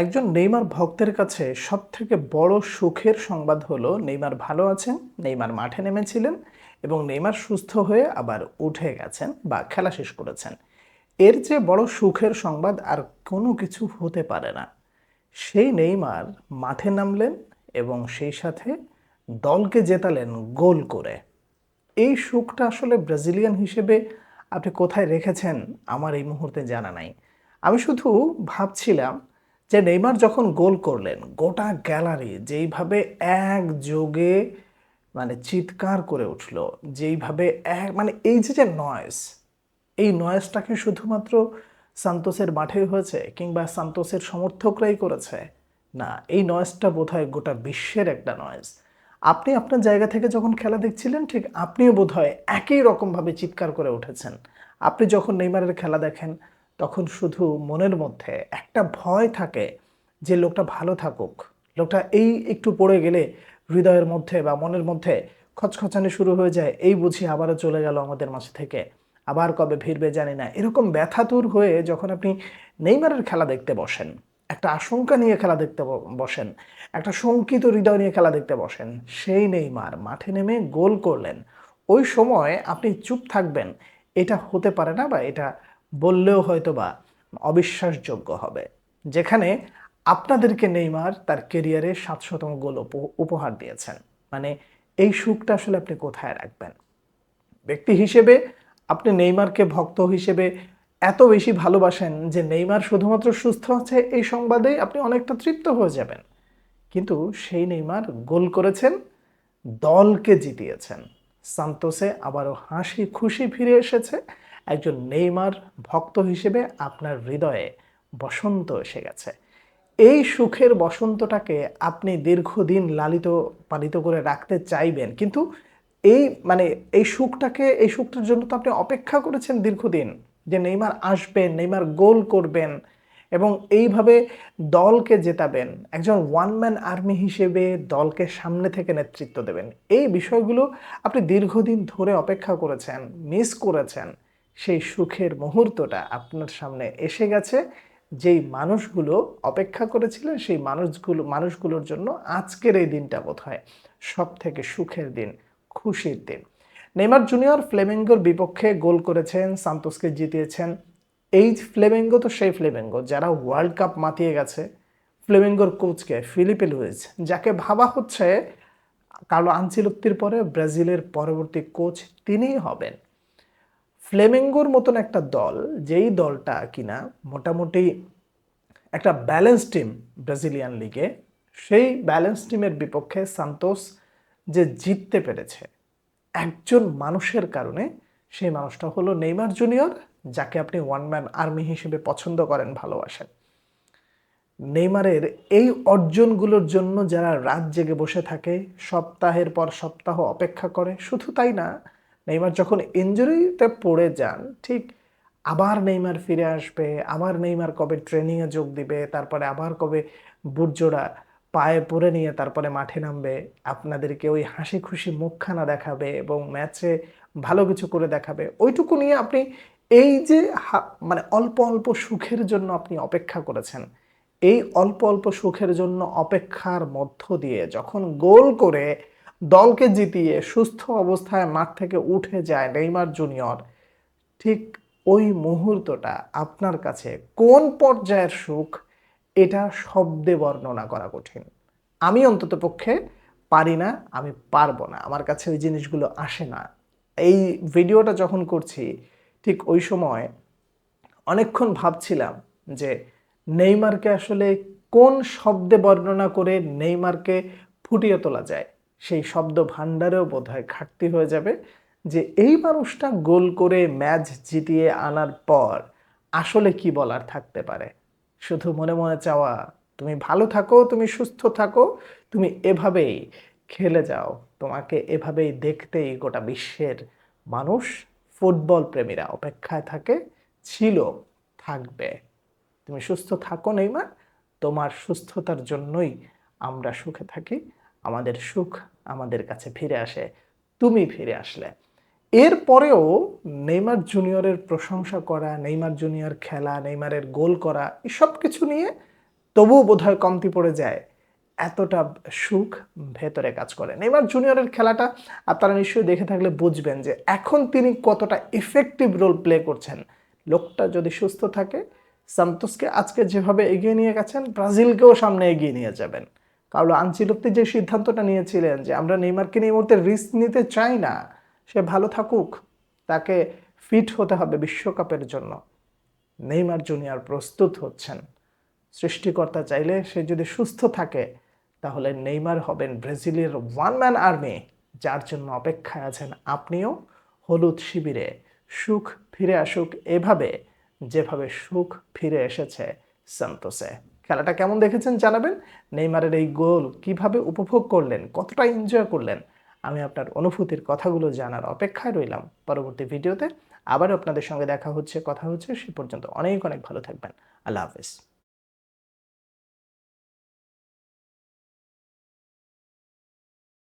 একজন নেইমার ভক্তের কাছে সব থেকে বড় সুখের সংবাদ হলো, নেইমার ভালো আছেন, নেইমার মাঠে নেমেছিলেন এবং নেইমার সুস্থ হয়ে আবার উঠে গেছেন বা খেলা শেষ করেছেন। এর যে বড় সুখের সংবাদ আর কোনো কিছু হতে পারে না। সেই নেইমার মাঠে নামলেন এবং সেই সাথে দলকে জেতালেন গোল করে। এই সুখটা আসলে ব্রাজিলিয়ান হিসেবে আপনি কোথায় রেখেছেন আমার এই মুহূর্তে জানা নাই। আমি শুধু ভাবছিলাম যে নেইমার যখন গোল করলেন, গোটা গ্যালারি যেইভাবে এক যোগে মানে চিৎকার করে উঠল, যেইভাবে এক মানে এই যে যে নয়েস এই নয়েজটাকে শুধুমাত্র সান্তোসের মাঠে হয়েছে কিংবা সান্তোসের সমর্থকরাই করেছে? না, এই নয়েজটা বোধহয় গোটা বিশ্বের একটা নয়েজ আপনি আপনার জায়গা থেকে যখন খেলা দেখছিলেন, ঠিক আপনিও বোধহয় একই রকমভাবে চিৎকার করে উঠেছেন। আপনি যখন নেইমারের খেলা দেখেন তখন শুধু মনের মধ্যে একটা ভয় থাকে যে লোকটা ভালো থাকুক। লোকটা এই একটু পড়ে গেলে হৃদয়ের মধ্যে বা মনের মধ্যে খচখচানি শুরু হয়ে যায়, এই বুঝি আবারও চলে গেল আমাদের মাঝে থেকে। আবার কবে ফিরবে জানি না। এরকম ব্যথাতুর হয়ে যখন আপনি নেইমারের খেলা দেখতে বসেন, একটা আশঙ্কা নিয়ে খেলা দেখতে বসেন, একটা শঙ্কিত হৃদয় নিয়ে খেলা দেখতে বসেন, সেই নেইমার মাঠে নেমে গোল করলেন। ওই সময় আপনি চুপ থাকবেন, এটা হতে পারে না বা এটা বললেও হয়তো বা অবিশ্বাসযোগ্য হবে। যেখানে আপনাদেরকে নেইমার তার কেরিয়ারে সাতশতম গোল উপ- উপহার দিয়েছেন। মানে এই সুখটা আসলে আপনি কোথায় রাখবেন? ব্যক্তি হিসেবে আপনি নেইমারকে ভক্ত হিসেবে এত বেশি ভালোবাসেন যে নেইমার শুধুমাত্র সুস্থ আছে এই সংবাদেই আপনি অনেকটা তৃপ্ত হয়ে যাবেন। কিন্তু সেই নেইমার গোল করেছেন, দলকে জিতিয়েছেন। সান্তোসে আবারও হাসি খুশি ফিরে এসেছে একজন নেইমার ভক্ত হিসেবে আপনার হৃদয়ে বসন্ত এসে গেছে। এই সুখের বসন্তটাকে আপনি দীর্ঘদিন লালিত, পালিত করে রাখতে চাইবেন, কিন্তু এই মানে এই সুখটাকে, এই সুখটার জন্য তো আপনি অপেক্ষা করেছেন দীর্ঘদিন যে নেইমার আসবেন, নেইমার গোল করবেন এবং এইভাবে দলকে জেতাবেন, একজন ওয়ান ম্যান আর্মি হিসেবে দলকে সামনে থেকে নেতৃত্ব দেবেন। এই বিষয়গুলো আপনি দীর্ঘদিন ধরে অপেক্ষা করেছেন মিস করেছেন। সেই সুখের মুহূর্তটা আপনার সামনে এসে গেছে। যেই মানুষগুলো অপেক্ষা করেছিলেন, সেই মানুষগুলো, মানুষগুলোর জন্য আজকের এই দিনটা বোধ হয় সব থেকে সুখের দিন, খুশির দিন। নেইমার জুনিয়র ফ্লেমেঙ্গোর বিপক্ষে গোল করেছেন, সান্তোসকে জিতিয়েছেন। এই ফ্লেমেঙ্গো তো সেই ফ্লেমেঙ্গো, যারা ওয়ার্ল্ড কাপ মাতিয়ে গেছে। ফ্লেমেঙ্গোর কোচকে ফিলিপে লুইজ, যাকে ভাবা হচ্ছে কার্লো আনচিলত্তির পরে ব্রাজিলের পরবর্তী কোচ তিনিই হবেন। ফ্লেমেঙ্গোর মতন একটা দল, যেই দলটা কিনা মোটামুটি একটা ব্যালেন্স টিম ব্রাজিলিয়ান লিগে, সেই ব্যালেন্স টিমের বিপক্ষে সান্তোস যে জিততে পেরেছে একজন মানুষের কারণে, সেই মানুষটা হলো নেইমার জুনিয়র, যাকে আপনি ওয়ান ম্যান আর্মি হিসেবে পছন্দ করেন ভালোবাসেন। নেইমারের এই অর্জনগুলোর জন্য যারা রাত জেগে বসে থাকে, সপ্তাহের পর সপ্তাহ অপেক্ষা করে, শুধু তাই না নেইমার যখন ইঞ্জুরিতে পড়ে যান, ঠিক আবার নেইমার ফিরে আসবে, আবার নেইমার কবে ট্রেনিংয়ে যোগ দিবে, তারপরে আবার কবে বুটজোড়া পায়ে পরে নিয়ে তারপরে মাঠে নামবে, আপনাদেরকে ওই হাসি খুশি মুখখানা দেখাবে এবং ম্যাচে ভালো কিছু করে দেখাবে, ওইটুকু নিয়ে আপনি এই যে মানে অল্প অল্প সুখের জন্য আপনি অপেক্ষা করেছেন, এই অল্প অল্প সুখের জন্য অপেক্ষার মধ্য দিয়ে যখন গোল করে দলকে জিতিয়ে সুস্থ অবস্থায় মাঠ থেকে উঠে যায় নেইমার জুনিয়র। ঠিক ওই মুহূর্তটা আপনার কাছে কোন পর্যায়ের সুখ, এটা শব্দে বর্ণনা করা কঠিন। আমি অন্তত পক্ষে পারি না, আমি পারব না, আমার কাছে ওই জিনিসগুলো আসে না। এই ভিডিওটা যখন করছি, ঠিক ওই সময় অনেকক্ষণ ভাবছিলাম যে নেইমারকে আসলে কোন শব্দে বর্ণনা করে নেইমারকে ফুটিয়ে তোলা যায়। সেই শব্দ ভাণ্ডারেও বোধহয় ঘাটতি হয়ে যাবে যে এই মানুষটা গোল করে ম্যাচ জিতিয়ে আনার পর আসলে কি বলার থাকতে পারে? শুধু মনে মনে চাওয়া, তুমি ভালো থাকো, তুমি সুস্থ থাকো, তুমি এভাবেই খেলে যাও। তোমাকে এভাবেই দেখতেই গোটা বিশ্বের মানুষ ফুটবল প্রেমীরা অপেক্ষায় থাকে, ছিল, থাকবে। তুমি সুস্থ থাকো, নেইমার। তোমার সুস্থতার জন্যই আমরা সুখে থাকি। আমাদের সুখ আমাদের কাছে ফিরে আসে, তুমি ফিরে আসলে। এরপরেও নেইমার জুনিয়রের প্রশংসা করা, নেইমার জুনিয়র খেলা, নেইমারের গোল করা এসব কিছু নিয়ে তবুও বোধহয় কমতি পড়ে যায়। এতটা সুখ ভেতরে কাজ করে। নেইমার জুনিয়রের খেলাটা আপনারা নিশ্চয়ই দেখে থাকলে বুঝবেন যে এখন তিনি কতটা ইফেক্টিভ রোল প্লে করছেন। লোকটা যদি সুস্থ থাকে, সান্তোসকে আজকে যেভাবে এগিয়ে নিয়ে গেছেন, ব্রাজিলকেও সামনে এগিয়ে নিয়ে যাবেন। কারণ আঞ্চিলত্তি যে সিদ্ধান্তটা নিয়েছিলেন যে আমরা নেইমারকে নিয়ে মুহূর্তে রিস্ক নিতে চাই না, সে ভালো থাকুক, তাকে ফিট হতে হবে বিশ্বকাপের জন্য। নেইমার জুনিয়র প্রস্তুত হচ্ছেন। সৃষ্টিকর্তা চাইলে সে যদি সুস্থ থাকে, তাহলে নেইমার হবেন ব্রাজিলের ওয়ান ম্যান আর্মি যার জন্য অপেক্ষায় আছেন আপনিও হলুদ শিবিরে। সুখ ফিরে আসুক এভাবে, যেভাবে সুখ ফিরে এসেছে সান্তোসে। খেলাটা কেমন দেখেছেন জানাবেন? নেইমারের এই গোল কীভাবে উপভোগ করলেন? কতটা এনজয় করলেন? আমি আপনার অনুভূতির কথাগুলো জানার অপেক্ষায় রইলাম। পরবর্তী ভিডিওতে আবারও আপনাদের সঙ্গে দেখা হচ্ছে, কথা হচ্ছে, সে পর্যন্ত অনেক অনেক ভালো থাকবেন। আল্লাহ হাফেজ।